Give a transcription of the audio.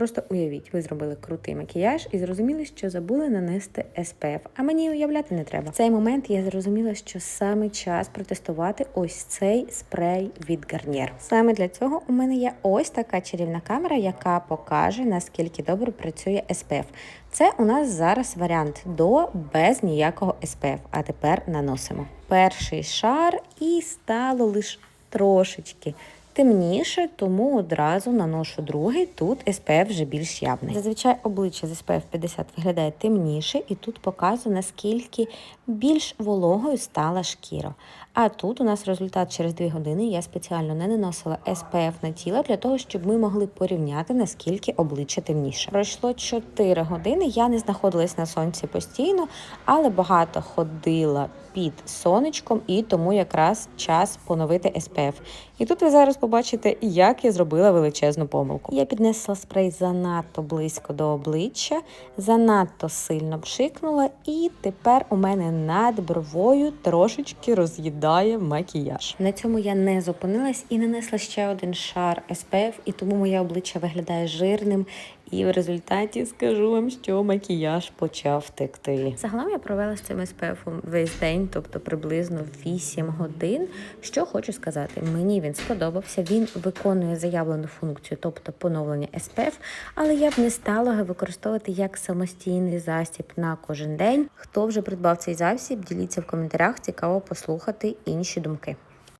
Просто уявіть, ви зробили крутий макіяж і зрозуміли, що забули нанести SPF. А мені уявляти не треба. В цей момент я зрозуміла, що саме час протестувати ось цей спрей від Garnier. Саме для цього у мене є ось така чарівна камера, яка покаже наскільки добре працює SPF. Це у нас зараз варіант до без ніякого SPF. А тепер наносимо перший шар і стало лише трошечки темніше, тому одразу наношу другий. Тут SPF вже більш явний. Зазвичай обличчя з SPF 50 виглядає темніше, і тут показує, наскільки більш вологою стала шкіра. А тут у нас результат через 2 години. Я спеціально не наносила SPF на тіло для того, щоб ми могли порівняти, наскільки обличчя темніше. Пройшло 4 години. Я не знаходилась на сонці постійно, але багато ходила під сонечком, і тому якраз час поновити SPF. І тут ви зараз побачите, як я зробила величезну помилку. Я піднесла спрей занадто близько до обличчя, занадто сильно пшикнула, і тепер у мене над бровою трошечки роз'їдає макіяж. На цьому я не зупинилась і нанесла ще один шар SPF, і тому моє обличчя виглядає жирним. І в результаті скажу вам, що макіяж почав текти. Загалом я провела з цим SPF весь день, тобто приблизно 8 годин. Що хочу сказати, мені він сподобався. Він виконує заявлену функцію, тобто поновлення SPF, але я б не стала його використовувати як самостійний засіб на кожен день. Хто вже придбав цей засіб, діліться в коментарях. Цікаво послухати інші думки.